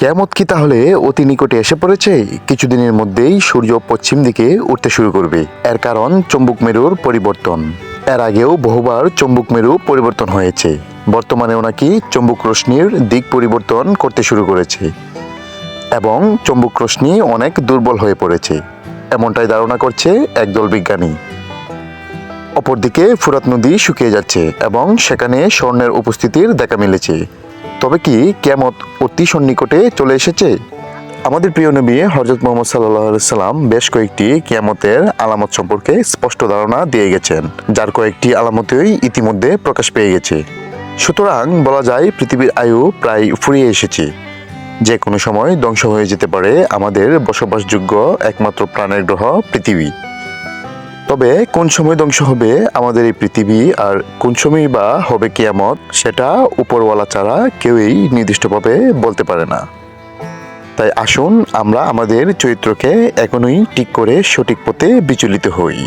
কেয়ামত কি তাহলে অতি নিকটে এসে পড়েছে? কিছুদিনের মধ্যেই সূর্য পশ্চিম দিকে উঠতে শুরু করবে। এর কারণ চম্বুক মেরুর পরিবর্তন। এর আগেও বহুবার চম্বুক মেরু পরিবর্তন হয়েছে। বর্তমানেও নাকি চম্বুক রশ্মির দিক পরিবর্তন করতে শুরু করেছে। এবং চম্বুক রশ্মি অনেক দুর্বল হয়ে পড়েছে। এমনটাই ধারণা করছে একদল বিজ্ঞানী। অপরদিকে ফুরাত নদী শুকিয়ে যাচ্ছে এবং সেখানে স্বর্ণের উপস্থিতির দেখা মিলেছে। তবে কি কেমত অতি সন্নিকটে চলে এসেছে? আমাদের প্রিয় নবী হজরত মোহাম্মদ সাল্লাহ সাল্লাম বেশ কয়েকটি কিয়ামতের আলামত সম্পর্কে স্পষ্ট ধারণা দিয়ে গেছেন, যার কয়েকটি আলামতই ইতিমধ্যে প্রকাশ পেয়ে গেছে। সুতরাং বলা যায়, পৃথিবীর আয়ু প্রায় ফুরিয়ে এসেছে। যে কোনো সময় ধ্বংস হয়ে যেতে পারে আমাদের বসবাসযোগ্য একমাত্র প্রাণের গ্রহ পৃথিবী। তবে কোন সময় ধ্বংস হবে আমাদের এই পৃথিবী আর কোন সময় বা হবে কিয়ামত, সেটা উপরওয়ালা ছাড়া কেউই নির্দিষ্টভাবে বলতে পারে না। তাই আসুন আমরা আমাদের চরিত্রকে এখনই ঠিক করে সঠিক পথে বিচলিত হই।